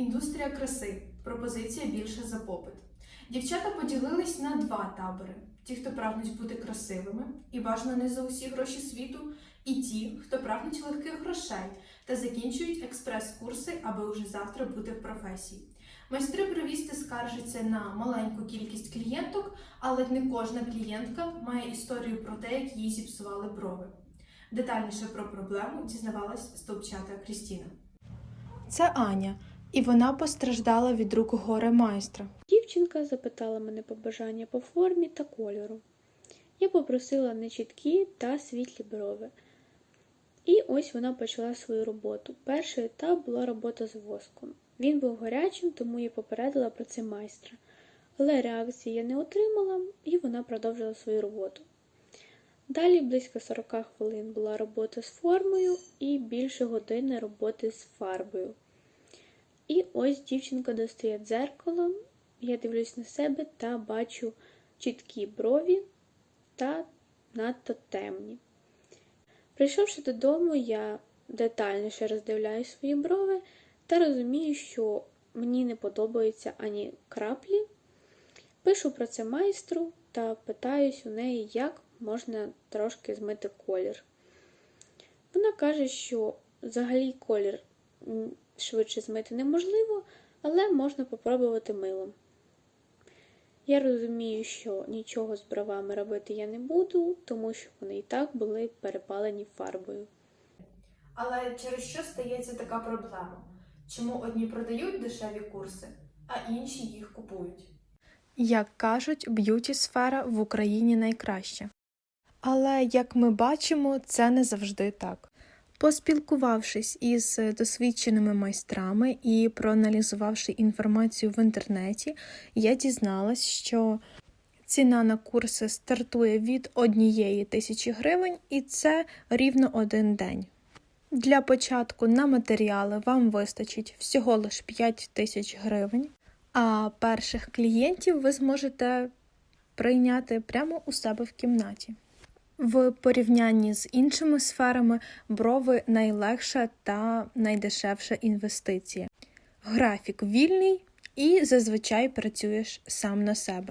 Індустрія краси. Пропозиція більше за попит. Дівчата поділились на два табори: ті, хто прагнуть бути красивими і бажано не за усі гроші світу, і ті, хто прагнуть легких грошей та закінчують експрес-курси, аби уже завтра бути в професії. Майстри бровісти скаржаться на маленьку кількість клієнток, але не кожна клієнтка має історію про те, як їй зіпсували брови. Детальніше про проблему дізнавалась стовпчата Крістіна. Це Аня, і вона постраждала від рук горе майстра. Дівчинка запитала мене побажання по формі та кольору. Я попросила нечіткі та світлі брови. І ось вона почала свою роботу. Перший етап була робота з воском. Він був гарячим, тому я попередила про це майстра. Але реакції я не отримала, і вона продовжила свою роботу. Далі близько 40 хвилин була робота з формою і більше години роботи з фарбою. І ось дівчинка достає дзеркало, я дивлюсь на себе та бачу чіткі брові та надто темні. Прийшовши додому, я детальніше роздивляю свої брови та розумію, що мені не подобаються ані краплі. Пишу про це майстру та питаюсь у неї, як можна трошки змити колір. Вона каже, що взагалі колір швидше змити неможливо, але можна попробувати милом. Я розумію, що нічого з бровами робити я не буду, тому що вони і так були перепалені фарбою. Але через що стається така проблема? Чому одні продають дешеві курси, а інші їх купують? Як кажуть, б'юті сфера в Україні найкраща. Але як ми бачимо, це не завжди так. Поспілкувавшись із досвідченими майстрами і проаналізувавши інформацію в інтернеті, я дізналась, що ціна на курси стартує від однієї тисячі гривень, і це рівно один день. Для початку на матеріали вам вистачить всього лиш 5 тисяч гривень, а перших клієнтів ви зможете прийняти прямо у себе в кімнаті. В порівнянні з іншими сферами брови найлегша та найдешевша інвестиція. Графік вільний і зазвичай працюєш сам на себе.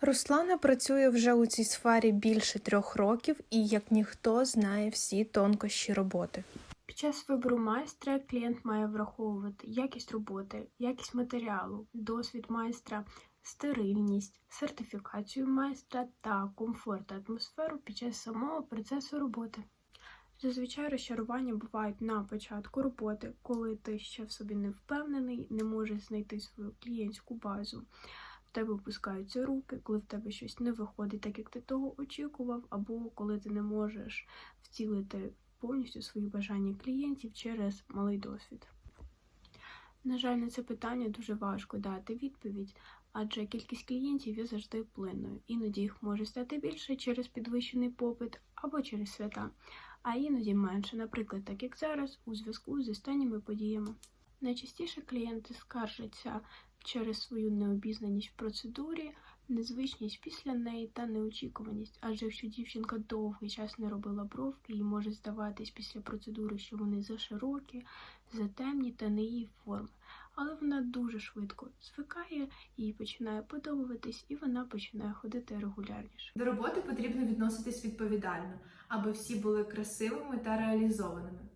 Руслана працює вже у цій сфері більше трьох років і, як ніхто, знає всі тонкощі роботи. Під час вибору майстра клієнт має враховувати якість роботи, якість матеріалу, досвід майстра, стерильність, сертифікацію майстра та комфорт та атмосферу під час самого процесу роботи. Зазвичай розчарування бувають на початку роботи, коли ти ще в собі не впевнений, не можеш знайти свою клієнтську базу. В тебе опускаються руки, коли в тебе щось не виходить так, як ти того очікував, або коли ти не можеш втілити повністю свої бажання клієнтів через малий досвід. На жаль, на це питання дуже важко дати відповідь, адже кількість клієнтів є завжди плинною. Іноді їх може стати більше через підвищений попит або через свята, а іноді менше, наприклад, так як зараз, у зв'язку з останніми подіями. Найчастіше клієнти скаржаться через свою необізнаність в процедурі, незвичність після неї та неочікуваність. Адже якщо дівчинка довгий час не робила бровки, їй може здаватись після процедури, що вони заширокі, затемні та не її форми. Але вона дуже швидко звикає, їй починає подобатись, і вона починає ходити регулярніше. До роботи потрібно відноситись відповідально, аби всі були красивими та реалізованими.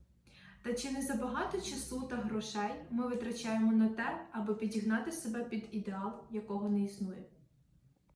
Та чи не забагато часу та грошей ми витрачаємо на те, аби підігнати себе під ідеал, якого не існує?